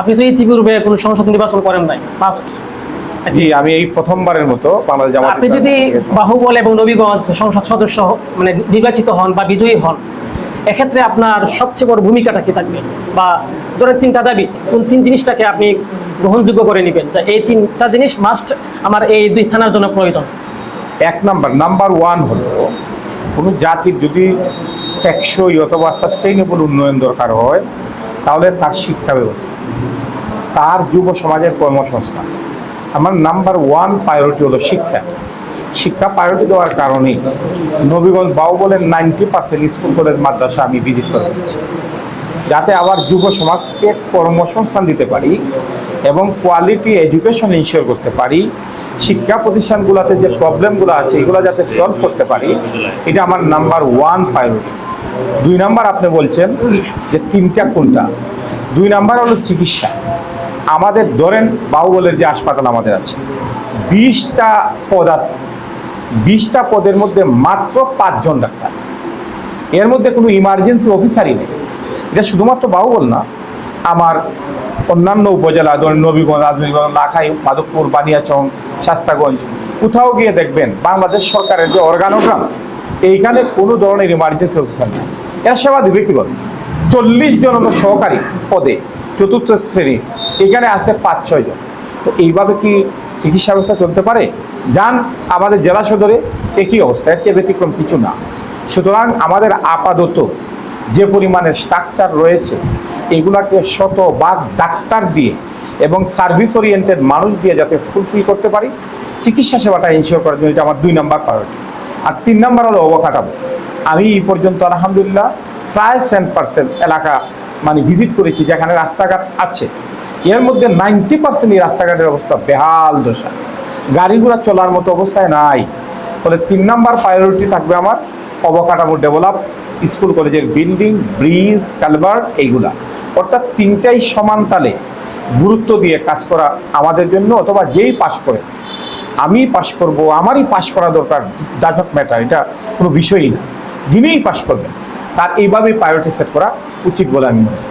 আপনি তো ইতিপূর্বে কোনো সংসদ নির্বাচন করেন নাই ফার্স্ট জি আমি এই প্রথমবারের মতো বাংলাদেশ জামাত আপনি যদি বাহুবল এবং নবীগঞ্জ সংসদ সদস্য মানে নির্বাচিত হন বা বিজয়ী হন এক্ষেত্রে আপনার সবচেয়ে বড় ভূমিকাটা কি থাকবে? বা ধরেন তিনটা দাবি কোন তিন জিনিসটাকে আপনি গ্রহণযোগ্য করে নেবেন? এই তিনটা জিনিস মাস্ট আমার এই দুই থানার জন্য প্রয়োজন। এক নাম্বার নাম্বার ওয়ান হলো কোনো জাতির যদি টেকসই অথবা সাস্টেইনেবল উন্নয়ন দরকার হয় তাহলে তার শিক্ষা ব্যবস্থা, তার যুব সমাজের কর্মসংস্থান। আমার নাম্বার ওয়ান প্রায়োরিটি হলো শিক্ষা। শিক্ষা প্রায়োরিটি দেওয়ার কারণেই নবীগঞ্জ বাউ বাহুবলের নাইনটি পার্সেন্ট স্কুল কলেজ মাদ্রাসা আমি ভিজিট করে দিচ্ছি। যাতে আবার যুব সমাজকে কর্মসংস্থান দিতে পারি এবং কোয়ালিটি এডুকেশন ইনশিওর করতে পারি। শিক্ষা প্রতিষ্ঠানগুলোতে যে প্রবলেমগুলো আছে, এগুলো যাতে সলভ করতে পারি, এটা আমার নাম্বার ওয়ান প্রায়োরিটি দুই নাম্বার আপনি বলছেন যে তিনটা কোনটা? দুই নাম্বার হলো চিকিৎসা। আমাদের ধরেন বাহুবলের যে হাসপাতাল আমাদের আছে, বিশটা পদ আছে। বিশটা পদের মধ্যে মাত্র পাঁচজন ডাক্তার। এর মধ্যে কোনো ইমার্জেন্সি অফিসারই নেই। এটা শুধুমাত্র বাহুবল না, আমার অন্যান্য উপজেলা, ধরেন নবীগঞ্জ রাজনীতিগঞ্জ লাখাই মাধবপুর, বানিয়াচং, শাস্তাগঞ্জ, কোথাও গিয়ে দেখবেন বাংলাদেশ সরকারের যে অর্গানোগ্রাম এইখানে কোনো ধরনের ইমার্জেন্সি অফিসার নেই। এরা সেবা দেবে কীভাবে চল্লিশ জন হলো সহকারী পদে, চতুর্থ শ্রেণি। এখানে আছে পাঁচ, ছয় জন। তো এইভাবে কি চিকিৎসা ব্যবস্থা চলতে পারে? যান, আমাদের জেলা সদরে একই অবস্থা, এর চেয়ে ব্যতিক্রম কিছু না। সুতরাং আমাদের আপাতত যে পরিমাণে স্ট্রাকচার রয়েছে, এগুলাকে শত শতভাগ ডাক্তার দিয়ে এবং সার্ভিস ওরিয়েন্টেড মানুষ দিয়ে যাতে ফুলফিল করতে পারি, চিকিৎসা সেবাটা ইনশিওর করার জন্য এটা আমার দুই নম্বর প্রায়োরিটি আর তিন নাম্বার হলো অবকাঠামো। আমি এই পর্যন্ত আলহামদুলিল্লাহ প্রায় সেভেন পার্সেন্ট এলাকা মানে ভিজিট করেছি যেখানে রাস্তাঘাট আছে। এর মধ্যে নাইনটি পার্সেন্ট এই রাস্তাঘাটের অবস্থা বেহাল দশা। গাড়িগুলো চলার মতো অবস্থায় নাই। ফলে তিন নাম্বার প্রায়োরিটি থাকবে আমার অবকাঠামো ডেভেলপ স্কুল, কলেজের বিল্ডিং ব্রিজ কালভার্ট এইগুলা। অর্থাৎ তিনটাই সমান তালে গুরুত্ব দিয়ে কাজ করা আমাদের জন্য অথবা যেই পাশ করে আমি পাশ করব, আমারই পাশ করা দরকার দাজক ম্যাটার এটা কোনো বিষয়ই না। যিনিই পাশ করবেন, তার এইভাবে প্রায়োরিটি সেট করা উচিত বলে আমি মনে করি।